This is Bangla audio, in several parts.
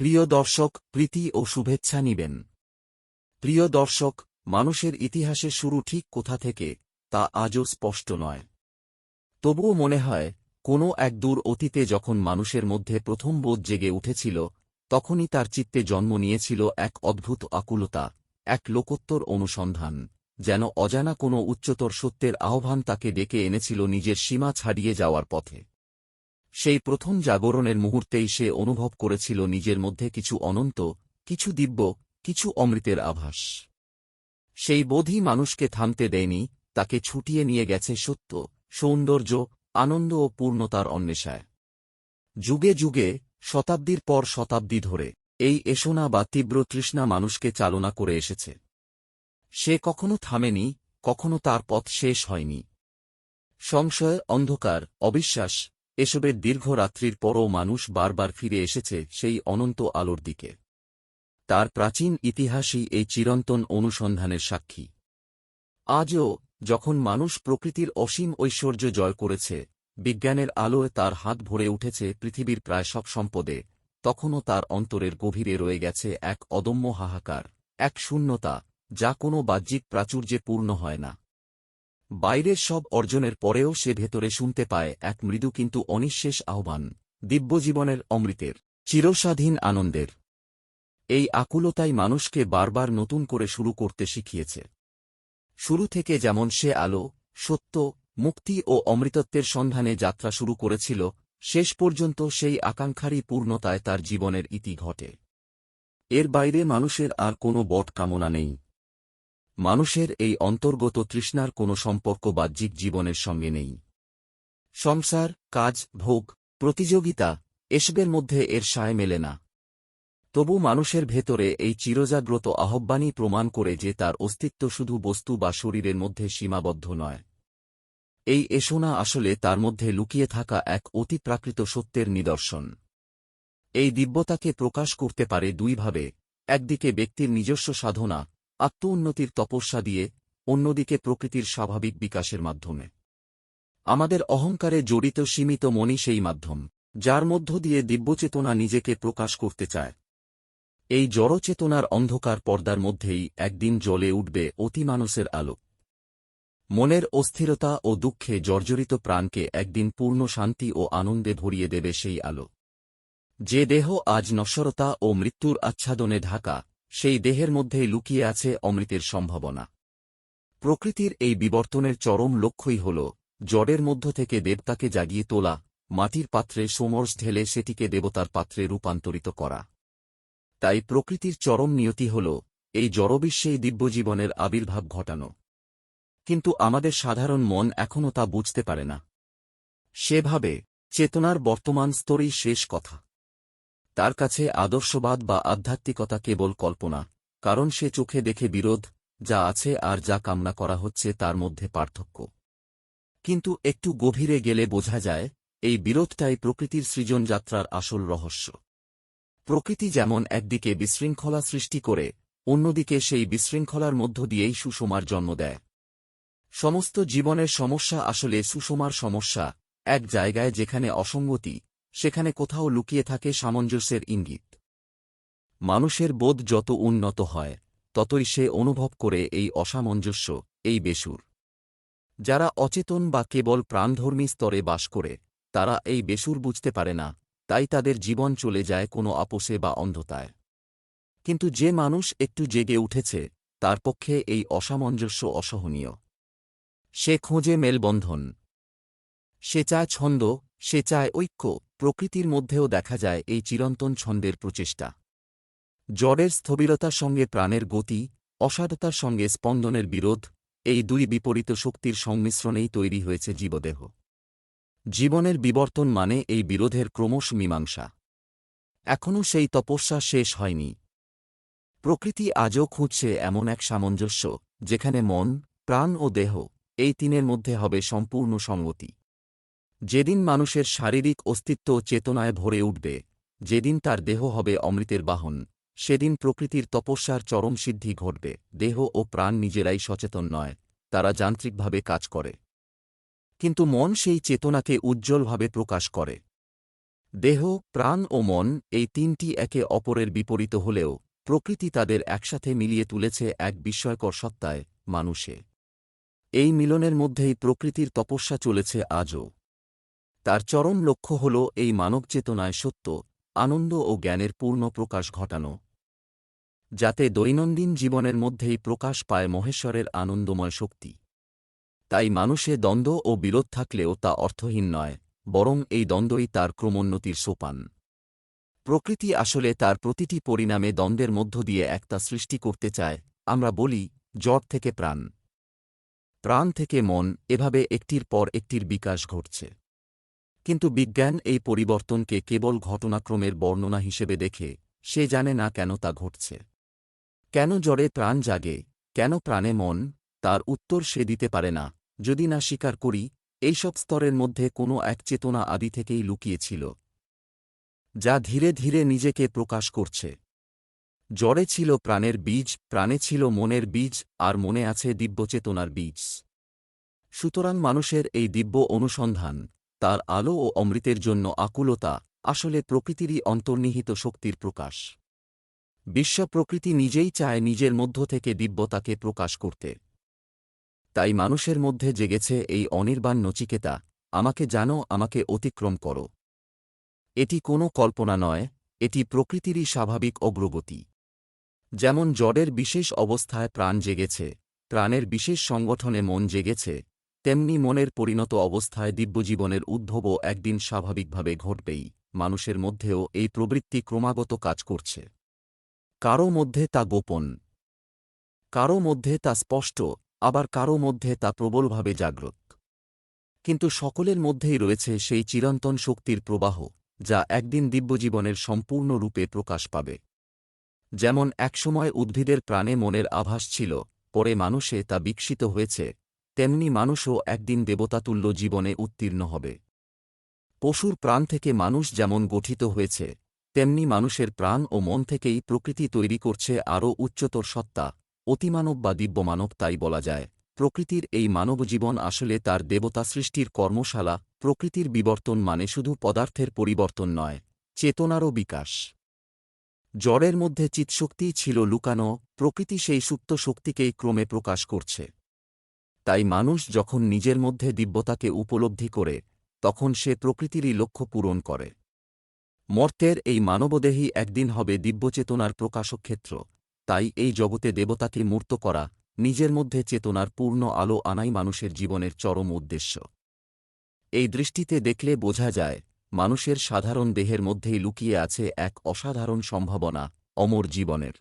প্রিয় দর্শক, প্রীতি ও শুভেচ্ছা নিবেন। প্রিয় দর্শক, মানুষের ইতিহাসে শুরু ঠিক কোথা থেকে, তা আজও স্পষ্ট নয়। তবুও মনে হয়, কোনো এক দূর অতীতে যখন মানুষের মধ্যে প্রথম বোধ জেগে উঠেছিল, তখনই তার চিত্তে জন্ম নিয়েছিল এক অদ্ভুত আকুলতা, এক লোকোত্তর অনুসন্ধান, যেন অজানা কোনো উচ্চতর সত্যের আহ্বান তাকে ডেকে এনেছিল নিজের সীমা ছাড়িয়ে যাওয়ার পথে। সেই প্রথম জাগরণের মুহূর্তেই সে অনুভব করেছিল নিজের মধ্যে কিছু অনন্ত, কিছু দিব্য, কিছু অমৃতের আভাস। সেই বোধই মানুষকে থামতে দেয়নি, তাকে ছুটিয়ে নিয়ে গেছে সত্য, সৌন্দর্য, আনন্দ ও পূর্ণতার অন্বেষায়। যুগে যুগে, শতাব্দীর পর শতাব্দী ধরে, এই এসোনা বা তীব্র তৃষ্ণা মানুষকে চালনা করে এসেছে। সে কখনো থামেনি, কখনো তার পথ শেষ হয়নি। সংশয়, অন্ধকার, অবিশ্বাস এসবের দীর্ঘ রাত্রির পরও মানুষ বারবার ফিরে এসেছে সেই অনন্ত আলোর দিকে। তার প্রাচীন ইতিহাসই এই চিরন্তন অনুসন্ধানের সাক্ষী। আজও যখন মানুষ প্রকৃতির অসীম ঐশ্বর্য জয় করেছে, বিজ্ঞানের আলোয় তার হাত ভরে উঠেছে পৃথিবীর প্রায় সব সম্পদে, তখনও তার অন্তরের গভীরে রয়ে গেছে এক অদম্য হাহাকার, এক শূন্যতা, যা কোনো বাহ্যিক প্রাচুর্যে পূর্ণ হয় না। বাইরের সব অর্জনের পরেও সে ভেতরে শুনতে পায় এক মৃদু কিন্তু অনিঃশেষ আহ্বান, দিব্যজীবনের অমৃতের, চিরস্বাধীন আনন্দের। এই আকুলতাই মানুষকে বারবার নতুন করে শুরু করতে শিখিয়েছে। শুরু থেকে যেমন সে আলো, সত্য, মুক্তি ও অমৃতত্বের সন্ধানে যাত্রা শুরু করেছিল, শেষ পর্যন্ত সেই আকাঙ্ক্ষারই পূর্ণতায় তার জীবনের ইতি ঘটে। এর বাইরে মানুষের আর কোনো বট কামনা নেই। মানুষের এই অন্তর্গত তৃষ্ণার কোনো সম্পর্ক বাহ্যিক জীবনের সঙ্গে নেই। সংসার, কাজ, ভোগ, প্রতিযোগিতা, এসবের মধ্যে এর সায় মেলে না। তবু মানুষের ভেতরে এই চিরজাগ্রত আহ্বানই প্রমাণ করে যে তার অস্তিত্ব শুধু বস্তু বা শরীরের মধ্যে সীমাবদ্ধ নয়। এই এসোনা আসলে তার মধ্যে লুকিয়ে থাকা এক অতিপ্রাকৃত সত্যের নিদর্শন। এই দিব্যতাকে প্রকাশ করতে পারে দুইভাবে, একদিকে ব্যক্তির নিজস্ব সাধনা আত্ম উন্নতির তপস্যা দিয়ে অন্যদিকে প্রকৃতির স্বাভাবিক বিকাশের মাধ্যমে। আমাদের অহংকারে জড়িত সীমিত মনি সেই মাধ্যম, যার মধ্য দিয়ে দিব্যচেতনা নিজেকে প্রকাশ করতে চায়। এই জড়চেতনার অন্ধকার পর্দার মধ্যেই একদিন জ্বলে উঠবে অতিমানসের আলো। মনের অস্থিরতা ও দুঃখে জর্জরিত প্রাণকে একদিন পূর্ণ শান্তি ও আনন্দে ভরিয়ে দেবে সেই আলো। যে দেহ আজ নশ্বরতা ও মৃত্যুর আচ্ছাদনে ঢাকা সেই দেহের মধ্যেই লুকিয়ে আছে অমৃতের সম্ভাবনা। প্রকৃতির এই বিবর্তনের চরম লক্ষ্যই হল, জড়ের মধ্য থেকে দেবতাকে জাগিয়ে তোলা, মাটির পাত্রে সোমর্স ঢেলে সেটিকে দেবতার পাত্রে রূপান্তরিত করা। তাই প্রকৃতির চরম নিয়তি হল, এই জড়বিশ্বেই দিব্যজীবনের আবির্ভাব ঘটানো। কিন্তু আমাদের সাধারণ মন এখনও তা বুঝতে পারে না। সেভাবে, চেতনার বর্তমান স্তরেই শেষ কথা। তার কাছে আদর্শবাদ বা আধ্যাত্মিকতা কেবল কল্পনা, কারণ সে চোখে দেখে বিরোধ, যা আছে আর যা কামনা করা হচ্ছে তার মধ্যে পার্থক্য। কিন্তু একটু গভীরে গেলে বোঝা যায়, এই বিরোধটাই প্রকৃতির সৃজনযাত্রার আসল রহস্য। প্রকৃতি যেমন একদিকে বিশৃঙ্খলা সৃষ্টি করে, অন্যদিকে সেই বিশৃঙ্খলার মধ্য দিয়েই সুষমার জন্ম দেয়। সমস্ত জীবনের সমস্যা আসলে সুষমার সমস্যা, এক জায়গায় যেখানে অসঙ্গতি সেখানে কোথাও লুকিয়ে থাকে সামঞ্জস্যের ইঙ্গিত। মানুষের বোধ যত উন্নত হয়, ততই সে অনুভব করে এই অসামঞ্জস্য, এই বেসুর। যারা অচেতন বা কেবল প্রাণধর্মী স্তরে বাস করে, তারা এই বেসুর বুঝতে পারে না, তাই তাদের জীবন চলে যায় কোনো আপোষে বা অন্ধতায়। কিন্তু যে মানুষ একটু জেগে উঠেছে, তার পক্ষে এই অসামঞ্জস্য অসহনীয়। সে খোঁজে মেলবন্ধন। সে চায় ছন্দ, সে চায় ঐক্য প্রকৃতির মধ্যেও দেখা যায় এই চিরন্তন ছন্দের প্রচেষ্টা। জ্বরের স্থবিরতার সঙ্গে প্রাণের গতি, অসাধতার সঙ্গে স্পন্দনের বিরোধ, এই দুই বিপরীত শক্তির সংমিশ্রণেই তৈরি হয়েছে জীবদেহ। জীবনের বিবর্তন মানে এই বিরোধের ক্রমশ মীমাংসা। এখনও সেই তপস্যা শেষ হয়নি। প্রকৃতি আজও খুঁজছে এমন এক সামঞ্জস্য, যেখানে মন, প্রাণ ও দেহ, এই তিনের মধ্যে হবে সম্পূর্ণ সঙ্গতি যেদিন মানুষের শারীরিক অস্তিত্ব চেতনায় ভরে উঠবে, যেদিন তার দেহ হবে অমৃতের বাহন, সেদিন প্রকৃতির তপস্যার চরম সিদ্ধি ঘটবে, দেহ ও প্রাণ নিজেরাই সচেতন নয়, তারা যান্ত্রিকভাবে কাজ করে। কিন্তু মন সেই চেতনাকে উজ্জ্বলভাবে প্রকাশ করে। দেহ, প্রাণ ও মন এই তিনটি একে অপরের বিপরীত হলেও প্রকৃতি তাদের একসাথে মিলিয়ে তুলেছে এক বিস্ময়কর সত্তায়, মানুষে। এই মিলনের মধ্যেই প্রকৃতির তপস্যা চলেছে আজও। তার চরম লক্ষ্য হল এই মানব চেতনায় সত্য, আনন্দ ও জ্ঞানের পূর্ণ প্রকাশ ঘটানো। যাতে দৈনন্দিন জীবনের মধ্যেই প্রকাশ পায় মহেশ্বরের আনন্দময় শক্তি। তাই মানুষে দ্বন্দ্ব ও বিরোধ থাকলেও তা অর্থহীন নয়, বরং এই দ্বন্দ্বই তার ক্রমোন্নতির সোপান। প্রকৃতি আসলে তার প্রতিটি পরিণামে দ্বন্দ্বের মধ্য দিয়ে একটা সৃষ্টি করতে চায়, আমরা বলি জ্বর থেকে প্রাণ। প্রাণ থেকে মন, এভাবে একটির পর একটির বিকাশ ঘটছে। কিন্তু বিজ্ঞান এই পরিবর্তনকে কেবল ঘটনাক্রমের বর্ণনা হিসেবে দেখে, সে জানে না কেন তা ঘটছে। কেন জ্বরে প্রাণ জাগে, কেন প্রাণে মন, তার উত্তর সে দিতে পারে না, যদি না স্বীকার করি, এইসব স্তরের মধ্যে কোনো এক চেতনা আদি থেকেই লুকিয়েছিল, যা ধীরে ধীরে নিজেকে প্রকাশ করছে। জ্বরে ছিল প্রাণের বীজ, প্রাণে ছিল মনের বীজ, আর মনে আছে দিব্যচেতনার বীজ। সুতরাং মানুষের এই দিব্য অনুসন্ধান তার আলো ও অমৃতের জন্য আকুলতা আসলে প্রকৃতিরই অন্তর্নিহিত শক্তির প্রকাশ। বিশ্ব প্রকৃতি নিজেই চায় নিজের মধ্য থেকে দিব্যতাকে প্রকাশ করতে। তাই মানুষের মধ্যে জেগেছে এই অনির্বাণ নচিকেতা, আমাকে জানো, আমাকে অতিক্রম করো। এটি কোনো কল্পনা নয়, এটি প্রকৃতিরই স্বাভাবিক অগ্রগতি। যেমন জড়ের বিশেষ অবস্থায় প্রাণ জেগেছে, প্রাণের বিশেষ সংগঠনে মন জেগেছে তেমনি মনের পরিণত অবস্থায় দিব্যজীবনের উদ্ভবও একদিন স্বাভাবিকভাবে ঘটবেই, মানুষের মধ্যেও এই প্রবৃত্তি ক্রমাগত কাজ করছে। কারও মধ্যে তা গোপন কারও মধ্যে তা স্পষ্ট, আবার কারও মধ্যে তা প্রবলভাবে জাগ্রত। কিন্তু সকলের মধ্যেই রয়েছে সেই চিরন্তন শক্তির প্রবাহ, যা একদিন দিব্যজীবনের সম্পূর্ণ রূপে প্রকাশ পাবে। যেমন একসময় উদ্ভিদের প্রাণে মনের আভাস ছিল, পরে মানুষে তা বিকশিত হয়েছে তেমনি মানুষও একদিন দেবতাতুল্য জীবনে উত্তীর্ণ হবে। পশুর প্রাণ থেকে মানুষ যেমন গঠিত হয়েছে, তেমনি মানুষের প্রাণ ও মন থেকেই প্রকৃতি তৈরি করছে আরও উচ্চতর সত্তা, অতিমানব বা দিব্যমানব তাই বলা যায়। প্রকৃতির এই মানবজীবন আসলে তার দেবতা সৃষ্টির কর্মশালা, প্রকৃতির বিবর্তন মানে শুধু পদার্থের পরিবর্তন নয়, চেতনারও বিকাশ। জ্বরের মধ্যে চিৎশক্তিই ছিল লুকানো, প্রকৃতি সেই সুপ্ত শক্তিকেই ক্রমে প্রকাশ করছে। তাই মানুষ যখন নিজের মধ্যে দিব্যতাকে উপলব্ধি করে, তখন সে প্রকৃতিরই লক্ষ্য পূরণ করে। মর্তের এই মানবদেহী একদিন হবে দিব্যচেতনার প্রকাশক্ষেত্র। তাই এই জগতে দেবতাকে মূর্ত করা নিজের মধ্যে চেতনার পূর্ণ আলো আনাই মানুষের জীবনের চরম উদ্দেশ্য। এই দৃষ্টিতে দেখলে বোঝা যায়, মানুষের সাধারণ দেহের মধ্যেই লুকিয়ে আছে এক অসাধারণ সম্ভাবনা, অমর জীবনের।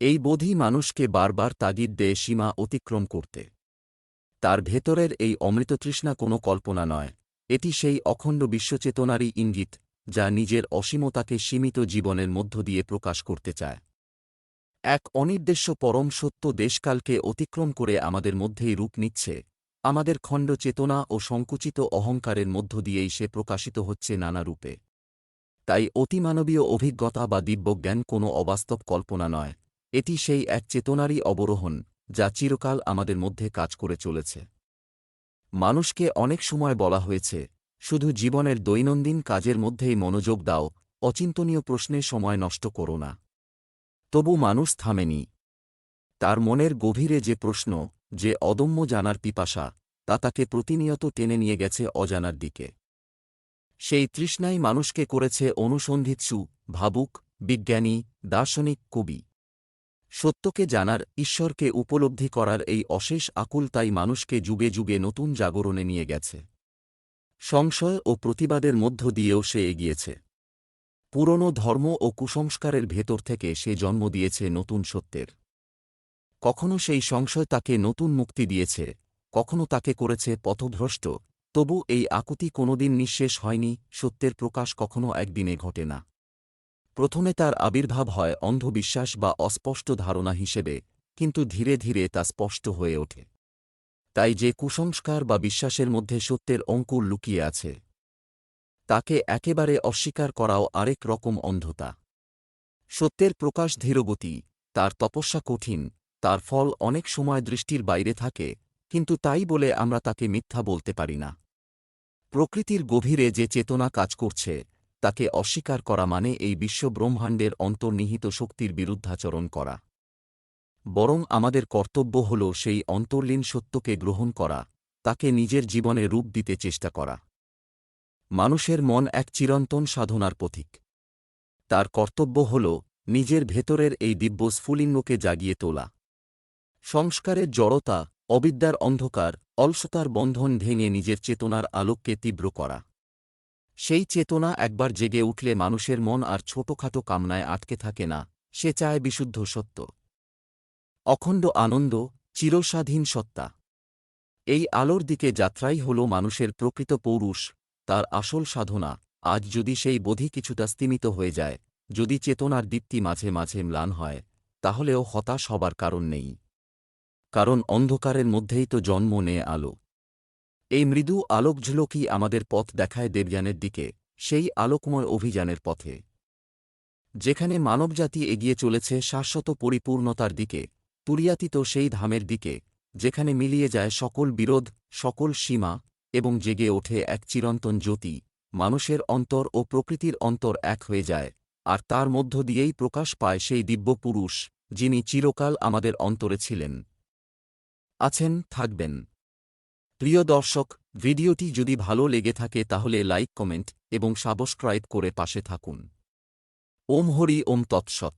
এই বোধই মানুষকে বারবার তাগিদ দেয় সীমা অতিক্রম করতে। তার ভেতরের এই অমৃততৃষ্ণা কোনো কল্পনা নয়। এটি সেই অখণ্ড বিশ্বচেতনারই ইঙ্গিত, যা নিজের অসীমতাকে সীমিত জীবনের মধ্য দিয়ে প্রকাশ করতে চায়। এক অনির্দেশ্য পরম সত্য দেশকালকে অতিক্রম করে আমাদের মধ্যেই রূপ নিচ্ছে। আমাদের খণ্ড চেতনা ও সংকুচিত অহংকারের মধ্য দিয়েই সে প্রকাশিত হচ্ছে নানা রূপে। তাই অতিমানবীয় অভিজ্ঞতা বা দিব্যজ্ঞান কোনো অবাস্তব কল্পনা নয়। এটি সেই এক চেতনারই অবরোহণ যা চিরকাল আমাদের মধ্যে কাজ করে চলেছে। মানুষকে অনেক সময় বলা হয়েছে, শুধু জীবনের দৈনন্দিন কাজের মধ্যেই মনোযোগ দাও, অচিন্তনীয় প্রশ্নে সময় নষ্ট করো না। তবু মানুষ থামেনি। তার মনের গভীরে যে প্রশ্ন, যে অদম্য জানার পিপাসা, তা তাকে প্রতিনিয়ত টেনে নিয়ে গেছে অজানার দিকে। সেই তৃষ্ণাই মানুষকে করেছে অনুসন্ধিৎসু, ভাবুক, বিজ্ঞানী, দার্শনিক কবি। সত্যকে জানার, ঈশ্বরকে উপলব্ধি করার এই অশেষ আকুল তাই মানুষকে যুগে যুগে নতুন জাগরণে নিয়ে গেছে। সংশয় ও প্রতিবাদের মধ্য দিয়েও সে এগিয়েছে। পুরনো ধর্ম ও কুসংস্কারের ভেতর থেকে সে জন্ম দিয়েছে নতুন সত্যের। কখনো সেই সংশয় তাকে নতুন মুক্তি দিয়েছে, কখনো তাকে করেছে পথভ্রষ্ট, তবু এই আকুতি কোনোদিন নিঃশেষ হয়নি, সত্যের প্রকাশ কখনো একদিনে ঘটে না। প্রথমে তার আবির্ভাব হয় অন্ধবিশ্বাস বা অস্পষ্ট ধারণা হিসেবে, কিন্তু ধীরে ধীরে তা স্পষ্ট হয়ে ওঠে। তাই যে কুসংস্কার বা বিশ্বাসের মধ্যে সত্যের অঙ্কুর লুকিয়ে আছে, তাকে একেবারে অস্বীকার করাও আরেক রকম অন্ধতা। সত্যের প্রকাশ ধীরগতি, তার তপস্যা কঠিন, তার ফল অনেক সময় দৃষ্টির বাইরে থাকে, কিন্তু তাই বলে আমরা তাকে মিথ্যা বলতে পারি না। প্রকৃতির গভীরে যে চেতনা কাজ করছে তাকে অস্বীকার করা মানে এই বিশ্বব্রহ্মাণ্ডের অন্তর্নিহিত শক্তির বিরুদ্ধাচরণ করা। বরং আমাদের কর্তব্য হল সেই অন্তর্লীন সত্যকে গ্রহণ করা, তাকে নিজের জীবনে রূপ দিতে চেষ্টা করা। মানুষের মন এক চিরন্তন সাধনার পথিক তার কর্তব্য হল নিজের ভেতরের এই দিব্য স্ফুলিঙ্গকে জাগিয়ে তোলা। সংস্কারের জড়তা, অবিদ্যার অন্ধকার, অলসতার বন্ধন ভেঙে নিজের চেতনার আলোককে তীব্র করা। সেই চেতনা একবার জেগে উঠলে মানুষের মন আর ছোটখাটো কামনায় আটকে থাকে না, সে চায় বিশুদ্ধ সত্য। অখণ্ড আনন্দ, চিরস্বাধীন সত্তা। এই আলোর দিকে যাত্রাই হল মানুষের প্রকৃত পৌরুষ, তার আসল সাধনা, আজ যদি সেই বোধি কিছুটা স্তিমিত হয়ে যায়, যদি চেতনার দীপ্তি মাঝে মাঝে ম্লান হয়, তাহলেও হতাশ হবার কারণ নেই। কারণ অন্ধকারের মধ্যেই তো জন্ম নেয় আলো। এই মৃদু আলোকঝুলকই আমাদের পথ দেখায় দেবযানের দিকে, সেই আলোকময় অভিযানের পথে। যেখানে মানবজাতি এগিয়ে চলেছে শাশ্বত পরিপূর্ণতার দিকে, তুরিয়াতীত সেই ধামের দিকে, যেখানে মিলিয়ে যায় সকল বিরোধ, সকল সীমা, এবং জেগে ওঠে এক চিরন্তন জ্যোতি, মানুষের অন্তর ও প্রকৃতির অন্তর এক হয়ে যায়, আর তার মধ্য দিয়েই প্রকাশ পায় সেই দিব্য পুরুষ, যিনি চিরকাল আমাদের অন্তরে ছিলেন। আছেন, থাকবেন। প্রিয় দর্শক, ভিডিওটি যদি ভালো লেগে থাকে তাহলে লাইক, কমেন্ট এবং সাবস্ক্রাইব করে পাশে থাকুন। ওম হরি ওম তৎসৎ।